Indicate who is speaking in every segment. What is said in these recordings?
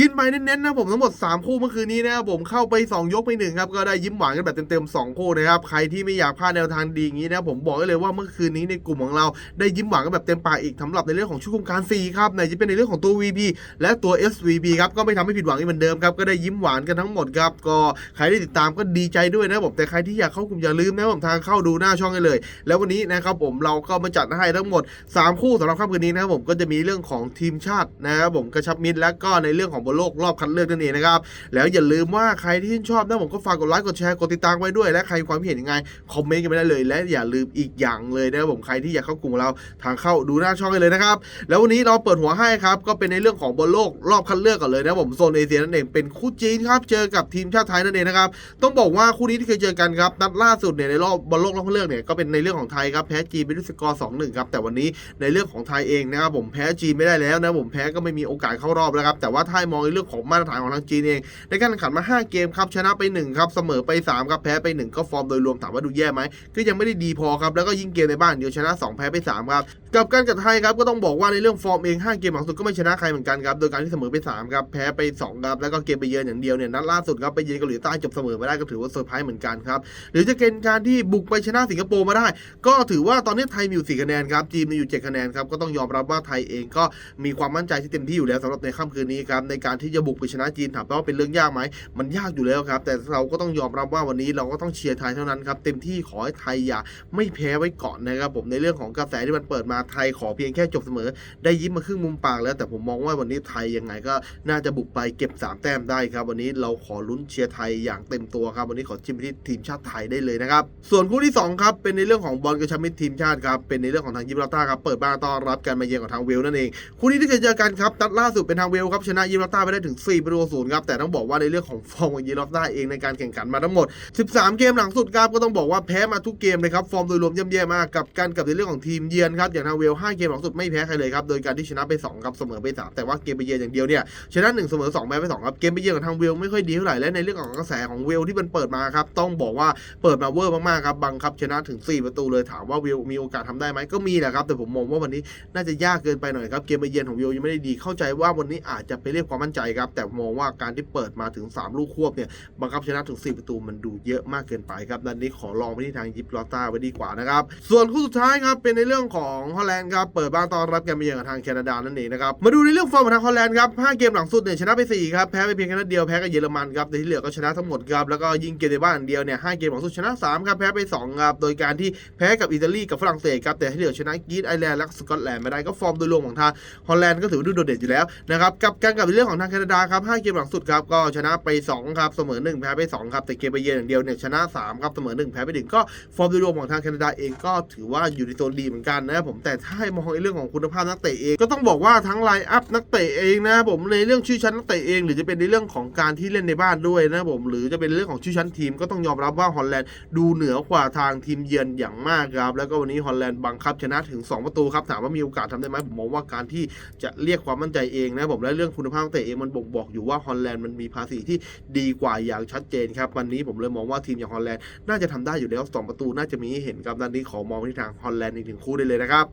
Speaker 1: กินไปเน้นๆนะผมทั้งหมด 3 คู่เมื่อคืนนี้นะครับผมเข้าไป 2 ยกไปหนึ่งครับก็ได้ยิ้มหวานกันแบบเต็มๆ2คู่นะครับใครที่ไม่อยากพลาดแนวทางดีอย่างนี้นะผมบอกได้เลยว่าเมื่อคืนนี้ในกลุ่มของเราได้ยิ้มหวานกันแบบเต็มปากอีกสำหรับในเรื่องของชุดโครงการ4ครับไหนจะเป็นในเรื่องของตัว VP และตัว SVP ครับก็ไม่ทำให้ผิดหวังอีกเหมือนเดิมครับก็ได้ยิ้มหวานกันทั้งหมดครับก็ใครได้ติดตามก็ดีใจด้วยนะผมแต่ใครที่อยากเข้ากลุ่มอย่าลืมนะผมทางเข้าดูหน้าช่องได้เลย แล้ววันนี้นะครับผมเราก็มาจัดให้ทั้งหมด 3 คู่สำหรับค่ำคืนนี้นะครับผมก็จะมีเรื่องของทีมชาตินะครับผมกระชับมิตรและก็ในเรื่องของบอลโลกรอบคัดเลือกนั่นเองนะครับ แล้วอย่าลืมว่าใครที่ชอบนะผมก็ฝากกดไลค์กดแชร์กดติดตามไว้ด้วย และใครมีความเห็นยังไงคอมเมนต์กันไปได้เลย และอย่าลืมอีกอย่างเลยนะครับผมใครที่อยากเข้ากลุ่มเราทางเข้าดูหน้าช่องกันเลยนะครับแล้ววันนี้เราเปิดหัวให้ครับก็เป็นในเรื่องของบอลโลกรอบคัดเลือกก่อนเลยนะผมโซนเอเชียนั่นเองเป็นคู่จีนครับเจอกับทีมชาติไทยนั่นเองนะครับต้องบอกว่าคู่นี้ที่เคยเจอกันครับนัดล่าสุดเนี่ยในรอบบอลโลกรอบคัดเลือกเนี่ยก็เป็นในเรื่องของไทยครับแพ้จีนไปด้วยสกอร์2-1ครับแต่วันนี้ในเรื่องของไทยเองนะครับผมแพ้จีนไม่ได้แล้วนะผมแพ้ก็ไม่มีโอกาสเข้ารอบแล้วครับแต่ว่าถ้ามองในเรื่องของมาตรฐานของทางจีนเอง ในการแข่งขันมา 5 เกมครับชนะไป1ครับเสมอไป3ครับแพ้ไป 1 ก็ฟอร์มโดยรวมถามว่าดูแย่ไหมก็ยังไม่ได้ดีพอครับแล้วก็ยิงเกมในบ้านเดียวชนะ 2 แพ้ไป3ครับ กับการกับไทยครับก็ต้องบอกว่าในเรื่องฟอร์มเอง5เกมหลังสุดก็ไม่ชนะใครเหมือนกันครับโดยการที่เสมอไป3ครับแพ้ไป2ครับแล้วก็เกมไปเยือนอย่างเดียวเนี่ยนัดล่าสุดครับไปเยือนเกาหลีใต้จบเสมอม่ได้ก็ถือว่าเซอร์ไพรส์เหมือนกันครับหรือจะเป็นการที่บุกไปชนะสิงคโปร์มาได้ ก็ถือว่าตอนนี้ไทยมีอยู่4คะแนนครับจีนมีอยู่7คะแนนครับก็ต้องยอมรับว่าไทยเองก็มีความมั่นใจที่เต็มที่อยู่แล้วสำหรับในค่ำคืนนี้ครับในการที่จะบุกไปชนะจีนถามว่าเป็นเรื่องยากไหมมันยากอยู่แล้วครับแต่เราก็ต้องยอมรับว่าวันนี้เราก็ต้องเชียร์ไทยเท่านั้นครับเต็มที่ขอให้ไทยอย่าไม่แพ้ไว้ก่อนนะครับผมในเรื่องของกระแสที่มันเปิดมาไทยขอเพียงแค่จบเสมอ ได้ยิ้มมาครึ่งมุมปากแล้วแต่ผมมองว่าวันนี้ไทยยังไงก็น่าจะบุกไปเก็บ 3 แต้มได้ครับ วันนี้เราขอลุ้นเชียร์ไทยอย่างเต็มตัวครับวันนี้ขอจิ้มไปที่ทีมชาติไทยได้เลยนะครับส่วนคู่ที่สองครับเป็นในเรื่องของบอลกระชับมิตรทีมชาติครับเป็นในเรื่องของทางยิบราต้าครับเปิดบ้านต้อนรับการมาเยือนของทางเวลนั่นเองคู่นี้ที่เคยเจอกันครับนัดล่าสุดเป็นทางเวลครับชนะยิบราต้าไปได้ถึง4ประตูศูนย์ครับแต่ต้องบอกว่าในเรื่องของฟอร์มของยิบราต้าเองในการแข่งขันมาทั้งหมด 13 เกมหลังสุดครับก็ต้องบอกว่าแพ้มาทุกเกมเลยครับฟอร์มโดยรวมย่ำแย่มากกับการกับในเรื่องของทีมเยือนครับอย่างทางเวล5เกมหลังสุดไม่แพ้ใครเลยครับโดยการที่ชนะไป2ครับเสมอไป3แต่ว่าเกมไปเยือนอย่างเดียวเนี่ยชนะ1เสมอ2แพ้ไป2ครับเกมไปเยือนของทางเวลไม่ค่อยดีเท่าไหร่และในเรื่องของกระแสของเวลที่มันเปิดมาครับต้องบอกว่าเปิดมาเวอร์มากๆครับบังคับชนะถึง 4 ประตูเลยถามว่าเวลมีโอกาสทำได้ไหมก็มีแหละครับแต่ผมมองว่าวันนี้น่าจะยากเกินไปหน่อยครับเกมไปเยือนของเวลยังไม่ได้ดีเข้าใจว่าวันนี้อาจจะไปเรียกความมั่นใจครับแต่มองว่าการที่เปิดมาถึง 3 ลูกควบเนี่ยบังคับชนะถึง 4 ประตูมันดูเยอะมากเกินไปครับดันนี้ขอลองไปที่ทางยิปลอต้าไว้ดีกว่านะครับส่วนคู่สุดท้ายครับเป็นในเรื่องของฮอลแลนด์ครับ เปิดบ้านต้อนรับการมาเยือนกับทางแคนาดานั่นเองนะครับ มาดูในเรื่องฟอร์มของทางฮอลแลนด์ครับ 5 เกมหลังสุดเนี่ยชนะไป 4 ครับ แพ้ไปเพียงแค่นัดเดียวแพ้กับเยอรมันครับ แต่ที่เหลือก็ชนะทั้งหมดครับ แล้วก็ยิงเกมในบ้านอย่างเดียวเนี่ย5เกมหลังสุดชนะ 3 ครับ แพ้ไป 2 ครับ โดยการที่แพ้กับอิตาลีกับฝรั่งเศสครับ แต่ที่เหลือชนะกรีซไอร์แลนด์และสกอตแลนด์ไม่ได้ ก็ฟอร์มโดยรวมของทางฮอลแลนด์ก็ถือว่าดูโดดเด่นอยู่แล้วนะครับกับการกับเรื่องของทางแคนาดาครับ5เกมหลังสุดครับก็ชนะไป2ครับเสมอ1แพ้ไป2ครับแต่เกมไปเยือนอย่างเดียวเนี่ยชนะ3ครับเสมอ1แพ้ไป1ก็ฟอร์มโดยรวมของทางแคนาดาเองก็ถือว่าอยู่ในโซนดีเหมือนกันนะครับผมแต่ถ้าให้มองในเรื่องของคุณภาพนักเตะเองก็ต้องบอกว่าทั้งไลน์อัพนักเตะเองนะครับผมในเรื่องชื่อชั้นนักเตะเอง หรือจะเป็นในเรื่องของการที่เล่นในบ้านด้วยนะครับผมหรือจะเป็นเรื่องของชื่อชั้นทีมก็ต้องยอมรับว่าฮอลแลนด์ดูเหนือกว่าทางทีมเยือนอย่างมากครับแล้วก็วันนี้ฮอลแลนด์บังคับชนะถึง 2 ประตูครับถามว่ามีโอกาสทำได้ไหมผมมองว่าการที่จะเรียกความมั่นใจเองนะครับผมและเรื่องคุณภาพนักเตะเองมันบ่งบอกอยู่ว่าฮอลแลนด์มันมีภาษีที่ดีกว่าอย่างชัดเจนครับวันนี้ผมเลยมองว่าทีมอย่างฮอลแลนด์น่าจะทำได้อยู่แล้วสองประตูน่าจะมีให้เห็นครับด้านนี้ขอมองไปที่ทางฮอลแลนด์อีกหนึ่งคู่ได้เลยนะครับ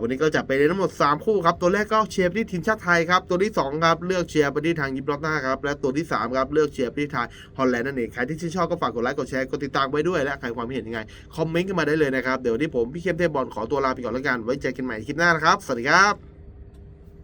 Speaker 1: วันนี้ก็จะไปในทั้งหมด 3 คู่ครับตัวแรกก็เชียร์ที่ทีมชาติไทยครับตัวที่สองครับเลือกเชียร์ไปที่ทางยิปรอตนาครับและตัวที่สามครับเลือกเชียร์ไปที่ทางฮอลแลนด์นั่นเองใครที่ชื่นชอบก็ฝากกดไลค์กดแชร์กดติดตามไว้ด้วยและใครความเห็นยังไงคอมเมนต์กันมาได้เลยนะครับเดี๋ยววันนี้ผมพี่เข้มเทพบอลขอตัวลาไปก่อนแล้วกันไว้เจอกันใหม่คลิปหน้านะครับสวัสดีครับ